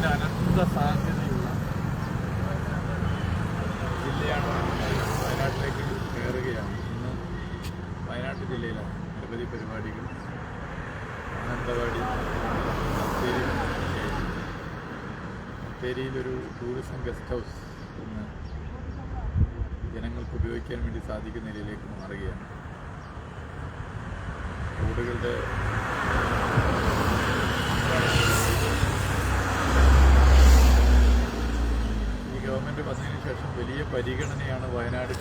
ടൂറിസത്തിന് അനന്ത സാധ്യതയുള്ള ജില്ലയാണ് വയനാട്ടിലേക്ക് കയറുകയാണ്. ഇന്ന് വയനാട് ജില്ലയിലാണ് നിരവധി പരിപാടികൾ മാനന്തവാടി ബത്തേരി ബത്തേരിയിലൊരു ടൂറിസം ഗസ്റ്റ് ഹൗസ് ഇന്ന് ജനങ്ങൾക്ക് ഉപയോഗിക്കാൻ വേണ്ടി സാധിക്കുന്ന നിലയിലേക്ക് മാറുകയാണ്. റോഡുകളുടെ ഈ ഗവൺമെന്റ് വന്നതിന് ശേഷം വലിയ പരിഗണനയാണ് വയനാട്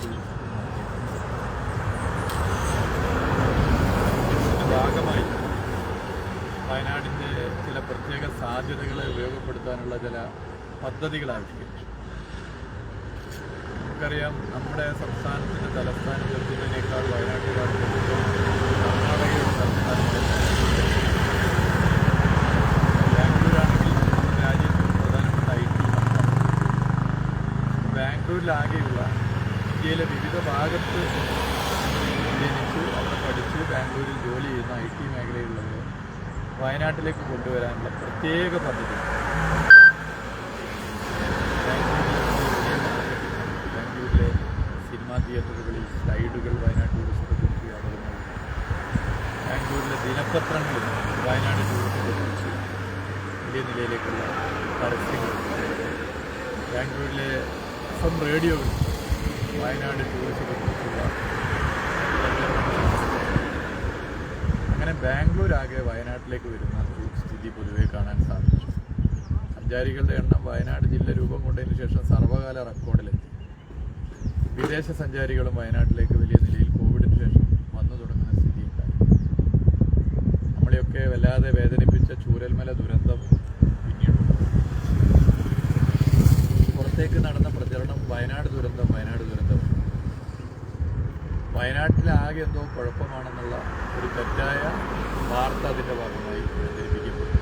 ഭാഗമായി വയനാടിന്റെ ചില പ്രത്യേക സാധ്യതകളെ ഉപയോഗപ്പെടുത്താനുള്ള ചില പദ്ധതികൾ ആവിഷ്കരിച്ചു. നമുക്കറിയാം നമ്മുടെ സംസ്ഥാനത്തിന്റെ തലസ്ഥാനം എത്തുന്നതിനേക്കാൾ വയനാട്ടുകാർ കർണാടകയുടെ തലസ്ഥാനം ബാംഗ്ലൂരാണെങ്കിൽ നമ്മുടെ രാജ്യത്ത് പ്രധാനപ്പെട്ട ഐ ടി ബാംഗ്ലൂരിലാകെയുള്ള ഇന്ത്യയിലെ വിവിധ ഭാഗത്ത് ജനിച്ച് അവിടെ പഠിച്ച് ബാംഗ്ലൂരിൽ ജോലി ചെയ്യുന്ന ഐ ടി മേഖലയിലുള്ളവർ വയനാട്ടിലേക്ക് കൊണ്ടുവരാനുള്ള പ്രത്യേക പദ്ധതി. ബാംഗ്ലൂരിലെ സിനിമാ തിയേറ്ററുകളിൽ സ്ലൈഡുകൾ വയനാട് ടൂറിസത്തെ വ്യാപകമായി ബാംഗ്ലൂരിലെ ദിനപത്രങ്ങളിൽ വയനാട് ടൂറിസത്തെ കുറിച്ച് വലിയ നിലയിലേക്കുള്ള പരസ്യങ്ങൾ. ബാംഗ്ലൂരിലെ എഫ് എം റേഡിയോകൾ വയനാട് ടൂറിസ്റ്റ് അങ്ങനെ ബാംഗ്ലൂർ ആകെ വയനാട്ടിലേക്ക് വരുന്ന ഒരു സ്ഥിതി പൊതുവെ കാണാൻ സാധിച്ചു. സഞ്ചാരികളുടെ എണ്ണം വയനാട് ജില്ല രൂപം കൊണ്ടതിന് ശേഷം സർവകാല റെക്കോർഡിലെത്തി. വിദേശ സഞ്ചാരികളും വയനാട്ടിലേക്ക് വലിയ നിലയിൽ കോവിഡിന് ശേഷം വന്നു തുടങ്ങുന്ന സ്ഥിതി ഉണ്ടായി. നമ്മളെയൊക്കെ വല്ലാതെ വേദനിപ്പിച്ച ചൂരൽമല ദുരന്തം പിന്നീട് പുറത്തേക്ക് നടന്ന വയനാട് ദുരന്തം വയനാട് ദുരന്തം. വയനാട്ടിലാകെ എന്തോ കുഴപ്പമാണെന്നുള്ള ഒരു തെറ്റായ വാർത്ത അതിന്റെ ഭാഗമായി പ്രചരിപ്പിക്കപ്പെട്ടു.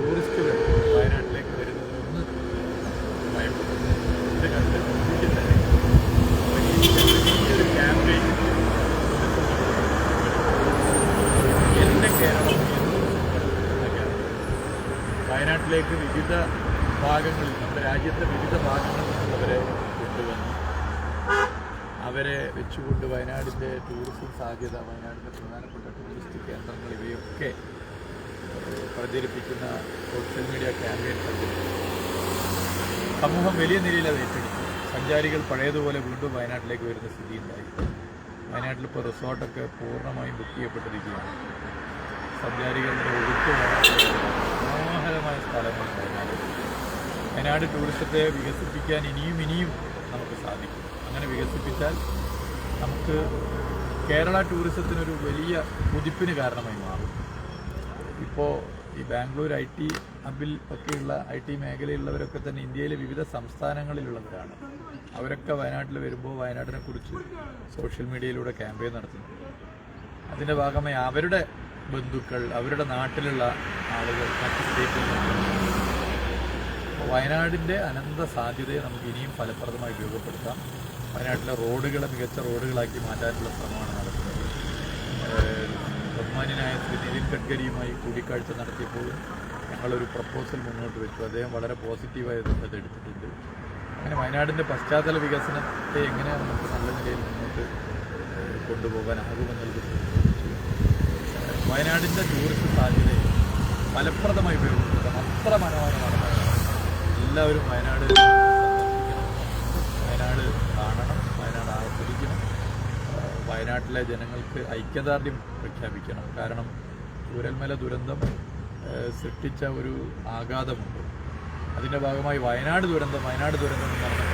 ടൂറിസ്റ്റുകൾ വയനാട്ടിലേക്ക് വരുന്നതിനൊന്ന് ഭയപ്പെടുന്നു. എന്റെ കേരളം വയനാട്ടിലേക്ക് വിവിധ ഭാഗങ്ങളിൽ നമ്മുടെ രാജ്യത്തെ വിവിധ ഭാഗങ്ങളിൽ നിന്നുള്ളവരെ വിട്ടുവന്ന്. അവരെ വെച്ചുകൊണ്ട് വയനാടിന്റെ ടൂറിസം സാധ്യത വയനാടിന്റെ പ്രധാനപ്പെട്ട ടൂറിസ്റ്റ് കേന്ദ്രങ്ങൾ ഇവയൊക്കെ പ്രചരിപ്പിക്കുന്ന സോഷ്യൽ മീഡിയ ക്യാമ്പയിൻ സമൂഹം വലിയ നിലയിൽ അത് ഏറ്റെടുത്തു. സഞ്ചാരികൾ പഴയതുപോലെ വീണ്ടും വയനാട്ടിലേക്ക് വരുന്ന സ്ഥിതി ഉണ്ടായി വയനാട്ടിൽ ഇപ്പോൾ റിസോർട്ടൊക്കെ പൂർണമായും ബുക്ക് ചെയ്യപ്പെട്ടിരിക്കുകയാണ്. സഞ്ചാരികളുടെ ഒഴുക്ക് മനോഹരമായ സ്ഥലമാണ് വയനാട്. വയനാട് ടൂറിസത്തെ വികസിപ്പിക്കാൻ ഇനിയും ഇനിയും നമുക്ക് സാധിക്കും. അങ്ങനെ വികസിപ്പിച്ചാൽ നമുക്ക് കേരള ടൂറിസത്തിനൊരു വലിയ കുതിപ്പിന് കാരണമായി മാറും. ഇപ്പോൾ ഈ ബാംഗ്ലൂർ ഐ ടി ഹബിൽ ഒക്കെയുള്ള ഐ ടി മേഖലയിലുള്ളവരൊക്കെ തന്നെ ഇന്ത്യയിലെ വിവിധ സംസ്ഥാനങ്ങളിലുള്ളവരാണ്. അവരൊക്കെ വയനാട്ടിൽ വരുമ്പോൾ വയനാടിനെ കുറിച്ച് സോഷ്യൽ മീഡിയയിലൂടെ ക്യാമ്പയിൻ നടത്തുന്നു. അതിന്റെ ഭാഗമായി അവരുടെ ബന്ധുക്കൾ അവരുടെ നാട്ടിലുള്ള ആളുകൾ മറ്റ് സ്റ്റേറ്റിൽ വയനാടിന്റെ അനന്ത സാധ്യതയെ നമുക്ക് ഇനിയും ഫലപ്രദമായി ഉപയോഗപ്പെടുത്താം. വയനാട്ടിലെ റോഡുകളെ മികച്ച റോഡുകളാക്കി മാറ്റാനുള്ള ശ്രമമാണ് നടത്തുന്നത് ബഹുമാനായ ശ്രീ നിതിൻ ഗഡ്കരിയുമായി കൂടിക്കാഴ്ച നടത്തിയപ്പോൾ ഞങ്ങളൊരു പ്രപ്പോസൽ മുന്നോട്ട് വെച്ചു. അദ്ദേഹം വളരെ പോസിറ്റീവായ അത് എടുത്തിട്ടുണ്ട്. അങ്ങനെ വയനാടിന്റെ പശ്ചാത്തല വികസനത്തെ എങ്ങനെ നമുക്ക് നല്ല നിലയിൽ മുന്നോട്ട് കൊണ്ടുപോകാനാകുമെന്നുള്ളത് വയനാടിന്റെ ടൂറിസ്റ്റ് സാധ്യതയെ ഫലപ്രദമായി ഉപയോഗപ്പെടുത്താൻ അത്ര മനോഹരമാണ് എല്ലാവരും വയനാട് വയനാട് കാണണം വയനാട് ആസ്വദിക്കണം. വയനാട്ടിലെ ജനങ്ങൾക്ക് ഐക്യദാർഢ്യം പ്രഖ്യാപിക്കണം. കാരണം ചൂരൽമല ദുരന്തം സൃഷ്ടിച്ച ഒരു ആഘാതമുണ്ട്. അതിന്റെ ഭാഗമായി വയനാട് ദുരന്തം വയനാട് ദുരന്തം എന്ന് പറഞ്ഞ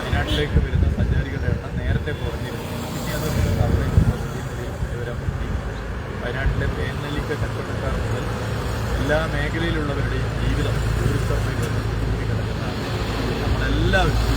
വയനാട്ടിലേക്ക് വരുന്ന സഞ്ചാരികളുടെ എണ്ണം നേരത്തെ കുറഞ്ഞിരുന്നു. പിന്നെ അത് വയനാട്ടിലെ തേൻനെല്ലിക്ക കച്ചവടക്കാർ മുതൽ എല്ലാ മേഖലയിലുള്ളവരുടെയും കിടക്കുന്നതാണ്